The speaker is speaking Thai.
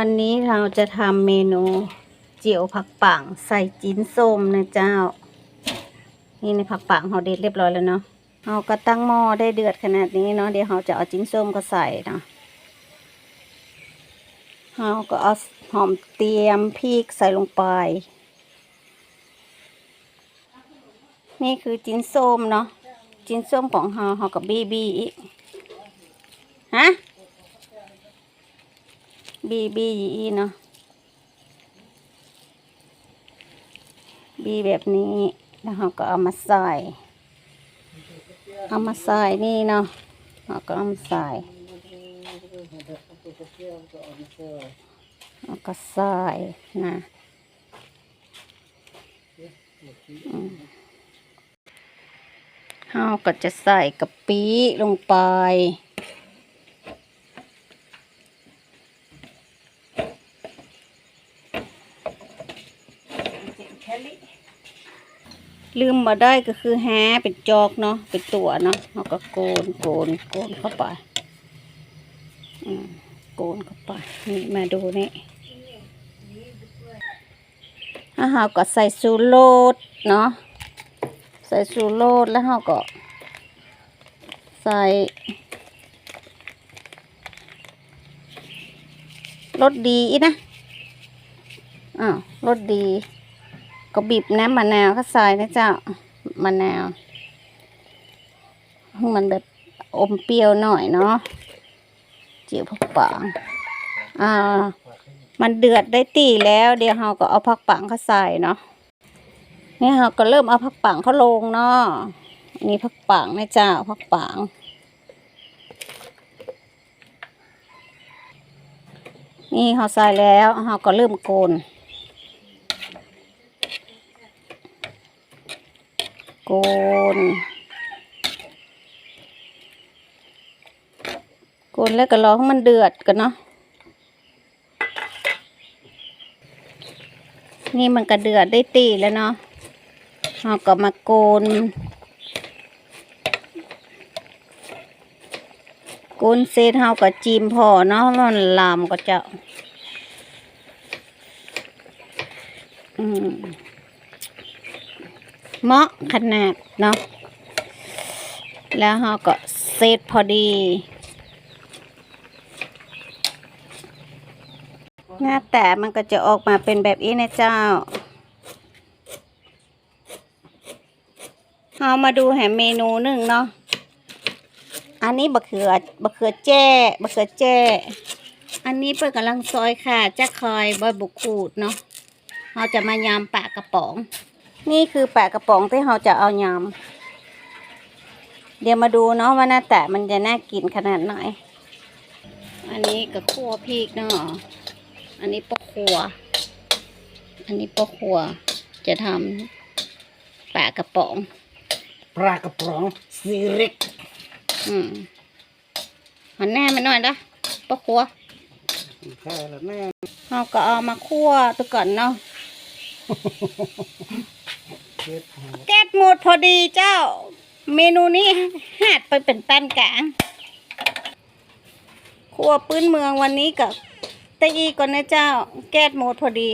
วันนี้เราจะทำเมนูเจียวผักปังใส่จิ้นส้มนะเจ้า นี่ในผักปังเราเด็ดเรียบร้อยแล้วเนาะเราก็ตั้งหม้อได้เดือดขนาดนี้เนาะเดี๋ยวเราจะเอาจิ้นส้มก็ใส่เนาะเราก็เอาหอมเตรียมพริกใส่ลงไป นี่คือจิ้นส้มเนาะจิ้นส้มของเราเรากับบีบีอีกฮะ บีบีอีเนาะบีแบบนี้ แล้วเราก็เอามาใส่เอามาใส่นี่เนาะเราก็เอามาใส่แล้วก็ใส่นะเราก็จะใส่กะปิลงไป ลืมมาได้ก็คือแฮเป็นจอกเนาะเป็นตัวเนาะเราก็โกนโกนโกนเข้าไปอืมโกนเข้าไปนี่มาดูนี่แล้วเราก็ใส่ซูโรสเนาะใส่ซูโรสแล้วเราก็ใส่รสดีอีนะอ้าวรสดี ก็บีบน้ำมะนาวก็ใส่นะเจ้ามะนาวให้มันแบบอมเปรี้ยวหน่อยเนาะเจียวผักปังอ่า มันเดือดได้ตีแล้ว เดี๋ยวเราก็เอาผักปังเข้าใส่เนาะนี่เราก็เริ่มเอาผักปังเข้าลงเนาะนนี่ผักปังนะเจ้าผักปังนี่เราใส่แล้วเราก็เริ่มโกน โกน โกนแล้วก็รอให้มันเดือดกันเนาะ นี่มันก็เดือดได้ตีแล้วเนาะเราก็มาโกน โกนเสร็จเราก็จิ้มพอเนาะมันลามก็จะ อืม เหมาะขนาดเนาะแล้วเราก็เซตพอดีหน้าแต่มันก็จะออกมาเป็นแบบนี้นะเจ้าเรามาดูแหมเมนูหนึ่งเนาะ อันนี้บะเขือบะเขือแจ้บะเขือแจ้ อันนี้เปิดกำลังซอยค่ะจะคอยบอยบุกขูดเนาะเราจะมายำปากกระป๋อง นี่คือแปะกระป๋องที่เราจะเอายำเดี๋ยวมาดูเนาะว่าหน้าแตะมันจะน่ากินขนาดไหน อันนี้ก็คั่วพริกเนาะ อันนี้ปะขัว อันนี้ปะขัว จะทำแปะกระป๋อง ปลากระป๋องซีเร็กอืมมันแน่มันหน่อยนะปะขัวแค่ละแม่เราก็เอามาคั่วตัวก่อนเนาะเจ็ดหา แก๊สหมดพอดีเจ้า เมนูนี้หาดไปเป็นปานกลางครัวปื้นเมืองวันนี้กับตะอีก่อนนะเจ้า แก๊สหมดพอดี